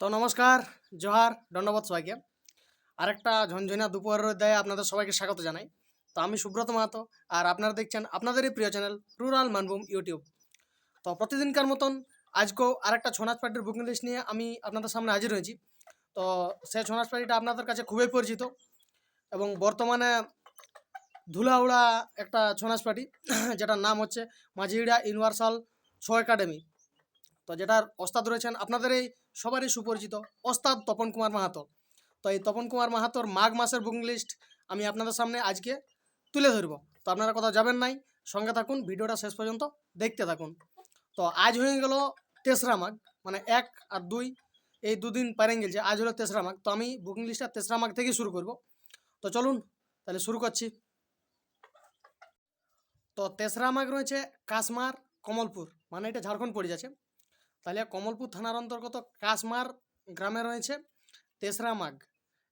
তো নমস্কার, জোহার, ধন্যবাদ সবাইকে। আরেকটা ঝনঝনা দুপুরের দেয় আপনাদের সবাইকে স্বাগত জানাই। তো আমি সুব্রত মাহাতো, আর আপনারা দেখছেন আপনাদেরই প্রিয় চ্যানেল রুরাল মানভূম ইউটিউব। তো প্রতিদিনকার মতন আজকেও আরেকটা ছৌ নাচ পার্টির বুকিং লিস্ট নিয়ে আমি আপনাদের সামনে হাজির হয়েছি। তো সেই ছৌ নাচ পার্টিটা আপনাদের কাছে খুবই পরিচিত এবং বর্তমানে ধুলাউড়া একটা ছৌ নাচ পার্টি, যেটার নাম হচ্ছে মাঝিড়া ইউনিভার্সাল ছৌ একাডেমি। তো যেটার ওস্তাদ রয়েছেন, আপনাদের এই সবারই সুপরিচিত ওস্তাদ তপন কুমার মাহাতো। তো এই তপন কুমার মাহাতোর মাঘ মাসের বুকিং লিস্ট আমি আপনাদের সামনে আজকে তুলে ধরব। তো আপনারা কোথাও যাবেন নাই, সঙ্গে থাকুন, ভিডিওটা শেষ পর্যন্ত দেখতে থাকুন। তো আজ হয়ে গেল তেসরা মাঘ মানে এক আর দুই এই দুদিন পারেন গেছে, আজ হলো তেসরা মাঘ। তো আমি বুকিং লিস্টটা তেসরা মাঘ থেকেই শুরু করব। তো চলুন, তাহলে শুরু করছি। তো তেসরা মাঘ রয়েছে কাশমার কমলপুর মানে এটা ঝাড়খণ্ড পড়ে যাচ্ছে। তাহলে কমলপুর থানার অন্তর্গত কাশমার গ্রামে রয়েছে তেসরা মাঘ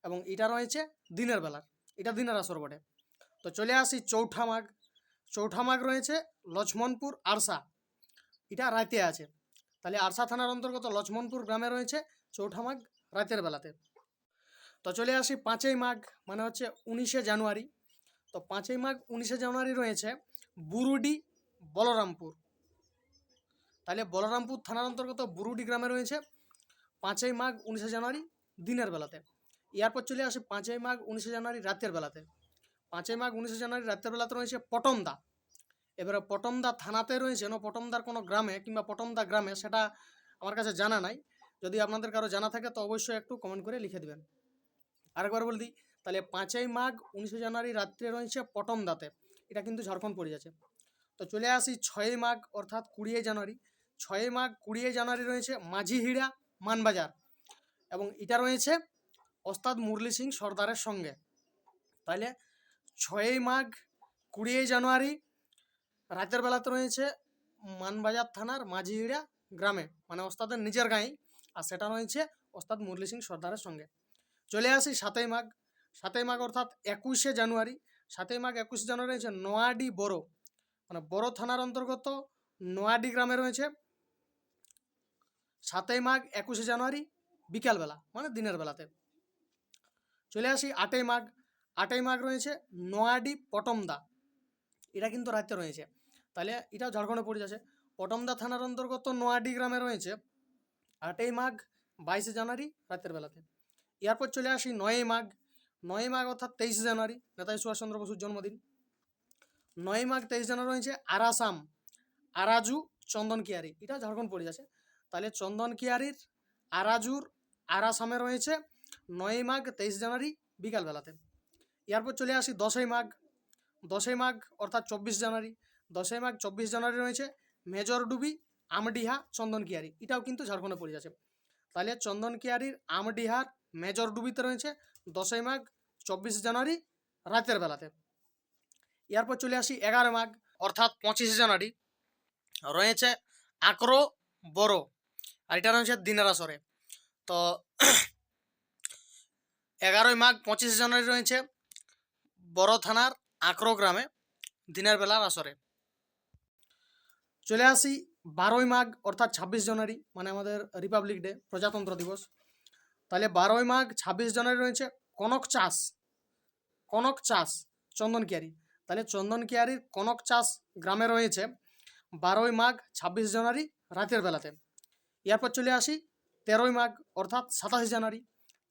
এবং এটা রয়েছে দিনের বেলার এটা দিনের আসর বটে। তো চলে আসি চৌঠা মাঘ চৌঠা মাঘ রয়েছে লক্ষ্মণপুর আরসা, এটা রাতে আছে। তাহলে আরসা থানার অন্তর্গত লক্ষ্মণপুর গ্রামে রয়েছে চৌঠা মাঘ রাতের বেলাতে। তো চলে আসি পাঁচই মাঘ মানে হচ্ছে উনিশে জানুয়ারি। তো পাঁচই মাঘ, উনিশে জানুয়ারি রয়েছে বুরুডি বলরামপুর। তাহলে বলরামপুর থানার অন্তর্গত বুরুডি গ্রামে রয়েছে পাঁচই মাঘ উনিশে জানুয়ারি দিনের বেলাতে। এরপর চলে আসে পাঁচই মাঘ উনিশে জানুয়ারি রাতের বেলাতে। পাঁচই মাঘ উনিশে জানুয়ারি রাতের বেলাতে রয়েছে পটমদা। এবারে পটমদা থানাতে রয়েছে, না পটমদার কোনো গ্রামে কিংবা পটমদা গ্রামে সেটা আমার কাছে জানা নাই। যদি আপনাদের কারও জানা থাকে তো অবশ্যই একটু কমেন্ট করে লিখে দেবেন। আরেকবার বলে তাহলে পাঁচই মাঘ উনিশে জানুয়ারি রাত্রে রয়েছে পটমদাতে। এটা কিন্তু ঝাড়খণ্ড পড়ে যাচ্ছে। তো চলে আসি ছয়ই মাঘ অর্থাৎ কুড়িয়ে জানুয়ারি। ছয়ই মাঘ কুড়িয়ে জানুয়ারি রয়েছে মাঝিহিড়া মানবাজার এবং এটা রয়েছে ওস্তাদ মুরলি সিং সর্দারের সঙ্গে। তাহলে ছয়ই মাঘ কুড়িয়ে জানুয়ারি রাতের বেলাতে রয়েছে মানবাজার থানার মাঝিহিড়া গ্রামে মানে ওস্তাদের নিজের গাঁয়েই। আর সেটা রয়েছে ওস্তাদ মুরলি সিং সর্দারের সঙ্গে। চলে আসি সাতই মাঘ। সাতই মাঘ অর্থাৎ একুশে জানুয়ারি। সাতই মাঘ একুশে জানুয়ারি রয়েছে নোয়াডি বড়ো। মানে বড় থানার অন্তর্গত নোয়াডি গ্রামে রয়েছে সাতই মাঘ একুশে জানুয়ারি বিকালবেলা মানে দিনের বেলাতে। চলে আসি আটই মাঘ। আটই মাঘ রয়েছে নোয়াডি পটমদা। এটা কিন্তু রাতে রয়েছে। তাহলে এটাও ঝাড়খণ্ডে পড়ে যাচ্ছে। পটমদা থানার অন্তর্গত নোয়াডি গ্রামে রয়েছে আটই মাঘ বাইশে জানুয়ারি রাতের বেলাতে। এরপর চলে আসি নয়ই মাঘ। নয়ই মাঘ অর্থাৎ তেইশে জানুয়ারি, নেতাজি সুভাষচন্দ্র বসুর জন্মদিন। নয় মাঘ তেইশ জানুয়ারি রয়েছে আরাসাম, আরাজু চন্দন কিয়ারি এটা ঝাড়খণ্ড পড়ে যাচ্ছে। তাহলে চন্দন কিয়ারির, আরাজুর, আরাসামে রয়েছে নয় মাঘ, তেইশ জানুয়ারি বিকালবেলাতে। এরপর চলে আসি দশই মাঘ। দশই মাঘ অর্থাৎ চব্বিশ জানুয়ারি। দশই মাঘ, চব্বিশ জানুয়ারি রয়েছে মেজরডুবি আমডিহা, চন্দন কিয়ারি। এটাও কিন্তু ঝাড়খণ্ডে পড়ে যাচ্ছে। তাহলে চন্দন কিয়ারির, আমডিহার মেজরডুবিতে রয়েছে দশই মাঘ, চব্বিশ জানুয়ারি রাতের বেলাতে। এরপর চলে আসি এগারো মাঘ, অর্থাৎ পঁচিশে জানুয়ারি। রয়েছে আক্রো বড়। আর এটা রয়েছে দিনের আসরে তো এগারোই মাঘ পঁচিশে জানুয়ারি রয়েছে, বড় থানার আক্রো গ্রামে দিনের বেলার আসরে চলে আসি বারোই মাঘ, অর্থাৎ ছাব্বিশ জানুয়ারি মানে আমাদের রিপাবলিক ডে প্রজাতন্ত্র দিবস। তাহলে বারোই মাঘ, ছাব্বিশ জানুয়ারি রয়েছে কনক চাষ কনক চাষ, চন্দন কিয়ারি। তাহলে চন্দন কিয়ারির কনক চাষ গ্রামে রয়েছে বারোই মাঘ, ছাব্বিশ জানুয়ারি রাতের বেলাতে। এরপর চলে আসি তেরোই মাঘ, অর্থাৎ সাতাশ জানুয়ারি।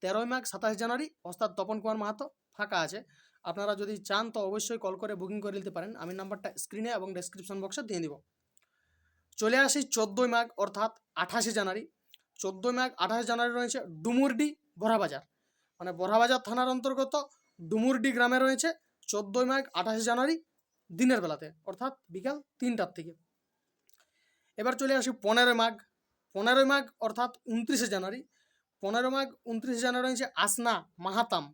তেরোই মাঘ, সাতাশ জানুয়ারি ওস্তাদ তপন কুমার মাহাতো ফাঁকা আছে। আপনারা যদি চান তো অবশ্যই কল করে বুকিং করে নিতে পারেন। আমি নাম্বারটা স্ক্রিনে এবং ডেসক্রিপশন বক্সে দিয়ে দিব। চলে আসি চোদ্দোই মাঘ, অর্থাৎ আঠাশে জানুয়ারি। চোদ্দোই মাঘ, আঠাশে জানুয়ারি রয়েছে ডুমুরডি বড়াবাজার মানে বড়াবাজার থানার অন্তর্গত ডুমুরডি গ্রামে রয়েছে চোদ্দোই মাঘ, আঠাশে জানুয়ারি দিনের বেলাতে, অর্থাৎ বিকাল তিনটার থেকে এবার চলে আসি পনেরোই মাঘ পনেরোই মাঘ অর্থাৎ উনত্রিশে জানুয়ারি। পনেরো মাঘ, উনত্রিশে জানুয়ারি হচ্ছে আসনা মাহাতাম।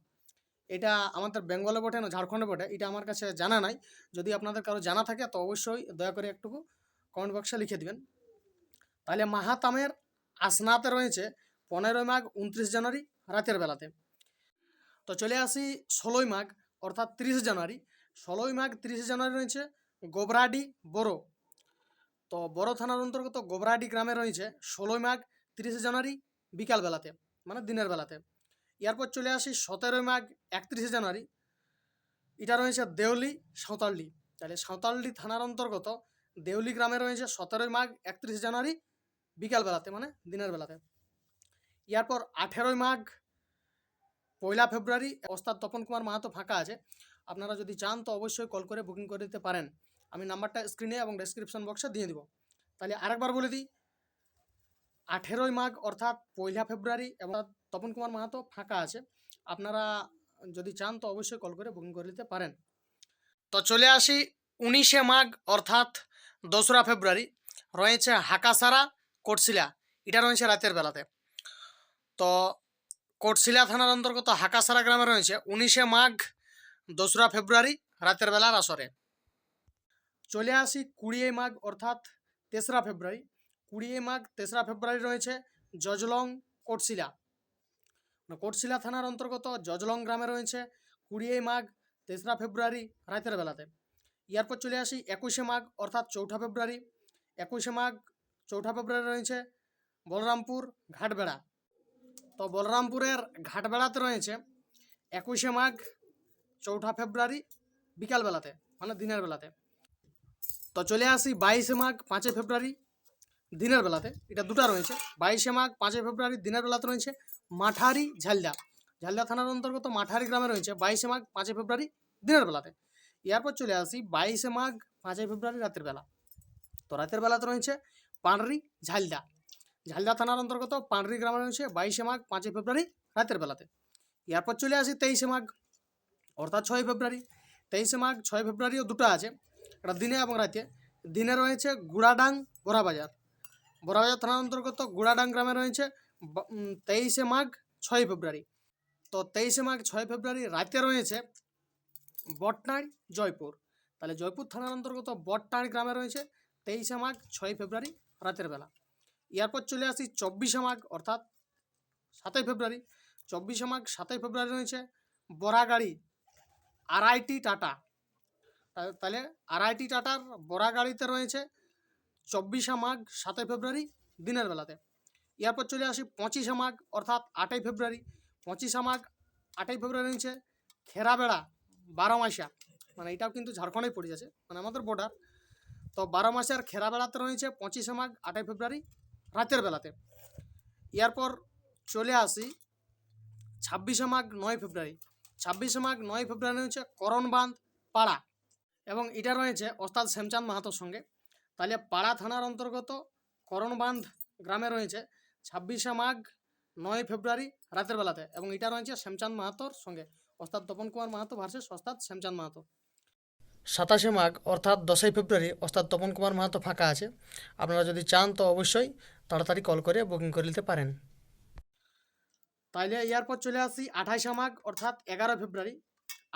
এটা আমাদের বেঙ্গলে বটে না, ঝাড়খণ্ডে বটে, এটা আমার কাছে জানা নাই। যদি আপনাদের কারও জানা থাকে, তো অবশ্যই দয়া করে একটুকু কমেন্ট বক্সে লিখে দিবেন। তাহলে মাহাতামের আসনাতে রয়েছে পনেরোই মাঘ, উনত্রিশ জানুয়ারি রাতের বেলাতে। তো চলে আসি ষোলোই মাঘ, অর্থাৎ তিরিশে জানুয়ারি। ষোলোই মাঘ, তিরিশে জানুয়ারি রয়েছে গোবরাডি বড়ো। তো বড় থানার অন্তর্গত গোবরাডি গ্রামে রয়েছে ষোলোই মাঘ তিরিশে জানুয়ারি বিকাল বেলাতে মানে দিনের বেলাতে। এরপর চলে আসি সতেরোই মাঘ একত্রিশে জানুয়ারি। এটা রয়েছে দেউলি, সাঁওতালডি। তাহলে সাঁওতালডি থানার অন্তর্গত দেউলি গ্রামে রয়েছে সতেরোই মাঘ একত্রিশে জানুয়ারি বিকাল বেলাতে মানে দিনের বেলাতে। এরপর আঠেরোই মাঘ পয়লা ফেব্রুয়ারি ওস্তাদ তপন কুমার মাহাতো ফাঁকা আছে। আপনারা যদি চান তো অবশ্যই কল করে বুকিং করে দিতে পারেন। আমি নাম্বারটা স্ক্রিনে এবং ডেসক্রিপশন বক্সে দিয়ে দিব। তাহলে আরেকবার বলে দিই, আঠেরোই মাঘ অর্থাৎ পয়লা ফেব্রুয়ারি এবং তপন কুমার মাহাতো ফাঁকা আছে। আপনারা যদি চান তো অবশ্যই কল করে বুকিং করে নিতে পারেন। তো চলে আসি উনিশে মাঘ অর্থাৎ দোসরা ফেব্রুয়ারি। রয়েছে হাকাসারা কোটশিলা। এটা রয়েছে রাতের বেলাতে। তো কোটশিলা থানার অন্তর্গত হাকাসারা গ্রামে রয়েছে উনিশে মাঘ দোসরা ফেব্রুয়ারি, রাতের বেলার আসরে। চলে আসি কুড়িয়ে মাঘ, অর্থাৎ তেসরা ফেব্রুয়ারি। কুড়িয়ে মাঘ, তেসরা ফেব্রুয়ারি রয়েছে জজলং কোটশিলা। কোটশিলা থানার অন্তর্গত জজলং গ্রামে রয়েছে কুড়িয়ে মাঘ, তেসরা ফেব্রুয়ারি রাতের বেলাতে। এরপর চলে আসি একুশে মাঘ, অর্থাৎ চৌঠা ফেব্রুয়ারি। একুশে মাঘ, চৌঠা ফেব্রুয়ারি রয়েছে বলরামপুর ঘাটবেড়া। তো বলরামপুরের ঘাটবেড়াতে রয়েছে একুশে মাঘ, চৌঠা ফেব্রুয়ারি বিকালবেলাতে মানে দিনের বেলাতে। তো চলে আসি বাইশে মাঘ পাঁচই ফেব্রুয়ারি, দিনের বেলাতে। এটা দুটো রয়েছে। বাইশে মাঘ পাঁচই ফেব্রুয়ারি, দিনের বেলাতে রয়েছে মাঠারি ঝালদা। ঝালদা থানার অন্তর্গত মাঠারি গ্রামে রয়েছে বাইশে মাঘ পাঁচই ফেব্রুয়ারি, দিনের বেলাতে। এরপর চলে আসি বাইশে মাঘ পাঁচই ফেব্রুয়ারি, রাতের বেলা। তো রাতের বেলাতে রয়েছে পাঁড়রি ঝালদা। ঝালদা থানার অন্তর্গত পাঁড়রি গ্রামে রয়েছে বাইশে মাঘ পাঁচই ফেব্রুয়ারি, রাতের বেলাতে। এরপর চলে আসি তেইশে মাঘ, অর্থাৎ ছয় ফেব্রুয়ারি। তেইশে মাঘ, ছয় ফেব্রুয়ারিও দুটো আছে। একটা দিনে এবং রাতে। দিনে রয়েছে গুড়াডাং বড়াবাজার। বড়াবাজার থানার অন্তর্গত গুড়াডাং গ্রামে রয়েছে তেইশে মাঘ, ছয় ফেব্রুয়ারি। তো তেইশে মাঘ, ছয় ফেব্রুয়ারি রাতে রয়েছে বটনাড়, জয়পুর। তাহলে জয়পুর থানার অন্তর্গত বটনাড় গ্রামে রয়েছে তেইশে মাঘ, ছয় ফেব্রুয়ারি রাতের বেলা। এরপর চলে আসি চব্বিশে মাঘ, অর্থাৎ সাতই ফেব্রুয়ারি। চব্বিশে মাঘ, সাতই ফেব্রুয়ারি রয়েছে বরাগাড়ি আরআইটি টাটা। তাহলে আরআইটি টাটার বরাগাড়িতে রয়েছে চব্বিশে মাঘ, সাতই ফেব্রুয়ারি দিনের বেলাতে। এরপর চলে আসি পঁচিশে মাঘ, অর্থাৎ আটই ফেব্রুয়ারি। পঁচিশে মাঘ, আটই ফেব্রুয়ারি রয়েছে খেরাবেড়া, বারো মাসা মানে এটাও কিন্তু ঝাড়খণ্ডেই পড়ে যাচ্ছে মানে আমাদের বর্ডার তো বারো মাসের খেরাবেড়াতে রয়েছে পঁচিশে মাঘ, আটই ফেব্রুয়ারি রাতের বেলাতে। এরপর চলে আসি ছাব্বিশে মাঘ, নয় ফেব্রুয়ারি। ছাব্বিশে মাঘ, নয় ফেব্রুয়ারি রয়েছে করণবাঁধ পাড়া। এবং এটা রয়েছে ওস্তাদ শ্যামচাঁদ মাহাতোর সঙ্গে। তাহলে পাড়া থানার অন্তর্গত করণবান্ধ গ্রামে রয়েছে ছাব্বিশে মাঘ নয় ফেব্রুয়ারি রাতের বেলাতে এবং এটা রয়েছে শ্যামচাঁদ মাহাতোর সঙ্গে। ওস্তাদ তপন কুমার মাহাতো ভার্সেস ওস্তাদ শ্যামচাঁদ মাহাতো। সাতাশে মাঘ অর্থাৎ দশই ফেব্রুয়ারি ওস্তাদ তপন কুমার মাহাতো ফাঁকা আছে। আপনারা যদি চান তো অবশ্যই তাড়াতাড়ি কল করে বুকিং করে নিতে পারেন। তাইলে এরপর চলে আসি আঠাইশে মাঘ অর্থাৎ এগারো ফেব্রুয়ারি।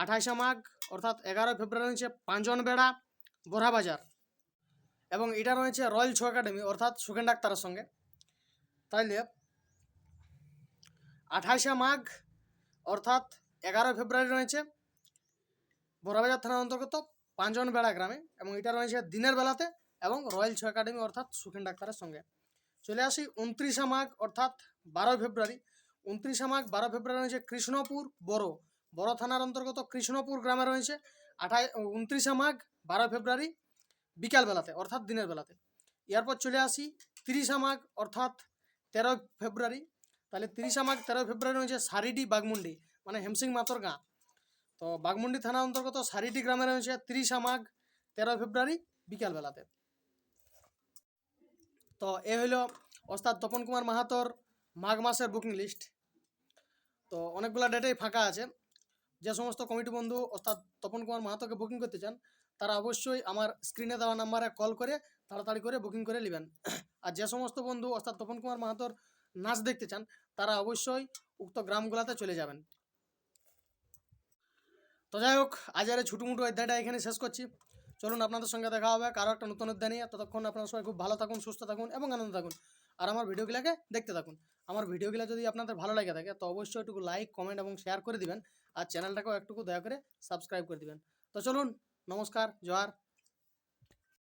আঠাইশে মাঘ অর্থাৎ এগারো ফেব্রুয়ারি রয়েছে পাঁচনবেড়া বোরহাবাজার এবং এটা রয়েছে রয়্যাল ছো একাডেমি, অর্থাৎ সুখেন ডাক্তারের সঙ্গে। তাইলে আঠাশে মাঘ, অর্থাৎ এগারো ফেব্রুয়ারি রয়েছে বোরাবাজার থানার অন্তর্গত পাঁচনবেড়া গ্রামে এবং এটা রয়েছে দিনের বেলাতে এবং রয়্যাল ছো একাডেমি, অর্থাৎ সুখেন ডাক্তারের সঙ্গে। চলে আসি উনত্রিশে মাঘ, অর্থাৎ বারোই ফেব্রুয়ারি। উনত্রিশে মাঘ বারো ফেব্রুয়ারি রয়েছে কৃষ্ণপুর বড় বড় থানার অন্তর্গত কৃষ্ণপুর গ্রামে রয়েছে। আঠাই উনত্রিশে মাঘ বারো ফেব্রুয়ারি, বিকাল বেলাতে, অর্থাৎ দিনের বেলাতে। এরপর চলে আসি, তিরিশে মাঘ, অর্থাৎ তেরো ফেব্রুয়ারি। তাহলে তিরিশে মাঘ তেরো ফেব্রুয়ারি রয়েছে সারিডি বাগমুন্ডি মানে হেমসিং মাতর গাঁ। তো বাগমুন্ডি থানা অন্তর্গত সারিডি গ্রামে রয়েছে তিরিশে মাঘ তেরো ফেব্রুয়ারি, বিকাল বেলাতে। তো এ হইল ওস্তাদ তপন কুমার মাহাতোর মাঘ মাসের বুকিং লিস্ট। তো অনেকগুলো ডেটেই ফাঁকা আছে। যে সমস্ত কমিটি বন্ধু অর্থাৎ তপন কুমার মাহাতোকে বুকিং করতে চান, তারা অবশ্যই আমার স্ক্রিনে দেওয়া নাম্বারে কল করে তাড়াতাড়ি করে বুকিং করে নেবেন। আর যে সমস্ত বন্ধু অর্থাৎ তপন কুমার মাহাতোর নাচ দেখতে চান, তারা অবশ্যই উক্ত গ্রামগুলোতে চলে যাবেন। তো যাই হোক আজের ছুটুমুটু অধ্যায়টা এখানে শেষ করছি। চলুন আপনাদের সঙ্গে দেখা হবে কারও একটা নতুন অধ্যায় নিয়ে। ততক্ষণ আপনারা সবাই খুব ভালো থাকুন, সুস্থ থাকুন এবং আনন্দ থাকুন। আর আমার ভিডিওগুলোকে দেখতে থাকুন। আমার ভিডিওগুলো যদি আপনাদের ভালো লাগে থাকে, তো অবশ্যই একটু লাইক কমেন্ট এবং শেয়ার করে দিবেন। আর চ্যানেলটাকেও একটুকু দয়া করে সাবস্ক্রাইব করে দিবেন। তো চলুন, নমস্কার জোহার